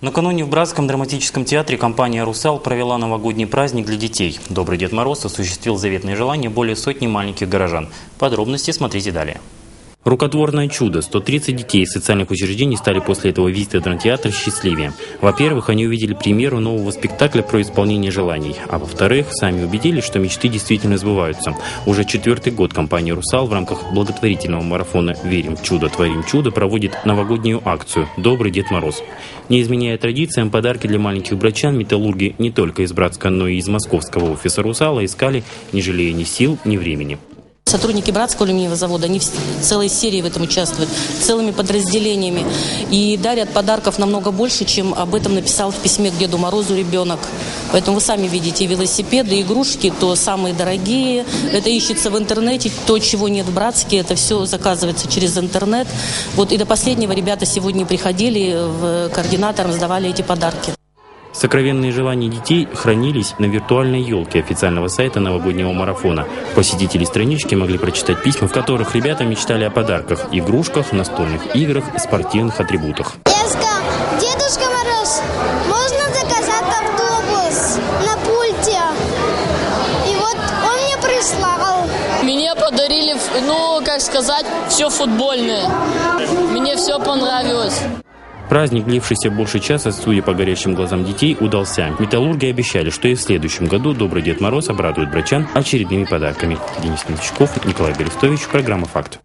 Накануне в Братском драматическом театре компания «Русал» провела новогодний праздник для детей. Добрый Дед Мороз осуществил заветные желания более сотни маленьких горожан. Подробности смотрите далее. Рукотворное чудо. 130 детей из социальных учреждений стали после этого визита в драмтеатр счастливее. Во-первых, они увидели премьеру нового спектакля про исполнение желаний. А во-вторых, сами убедились, что мечты действительно сбываются. Уже четвертый год компания «Русал» в рамках благотворительного марафона «Верим в чудо, творим чудо» проводит новогоднюю акцию «Добрый Дед Мороз». Не изменяя традициям, подарки для маленьких братчан металлурги не только из Братска, но и из московского офиса «Русала» искали, не жалея ни сил, ни времени. Сотрудники Братского алюминиевого завода, они целой серии в этом участвуют, целыми подразделениями. И дарят подарков намного больше, чем об этом написал в письме к Деду Морозу ребенок. Поэтому вы сами видите велосипеды, игрушки, то самые дорогие. Это ищется в интернете, то, чего нет в Братске, это все заказывается через интернет. Вот и до последнего ребята сегодня приходили, в координаторам сдавали эти подарки. Сокровенные желания детей хранились на виртуальной елке официального сайта новогоднего марафона. Посетители странички могли прочитать письма, в которых ребята мечтали о подарках, игрушках, настольных играх и спортивных атрибутах. Эска, Дедушка Мороз, можно заказать автобус на пульте? И вот он мне прислал. Мне подарили, ну, как сказать, все футбольное. Мне все понравилось. Праздник, длившийся больше часа, судя по горящим глазам детей, удался. Металлурги обещали, что и в следующем году Добрый Дед Мороз обрадует брачан очередными подарками. Денис Новичков, Николай Берестович, программа «Факт».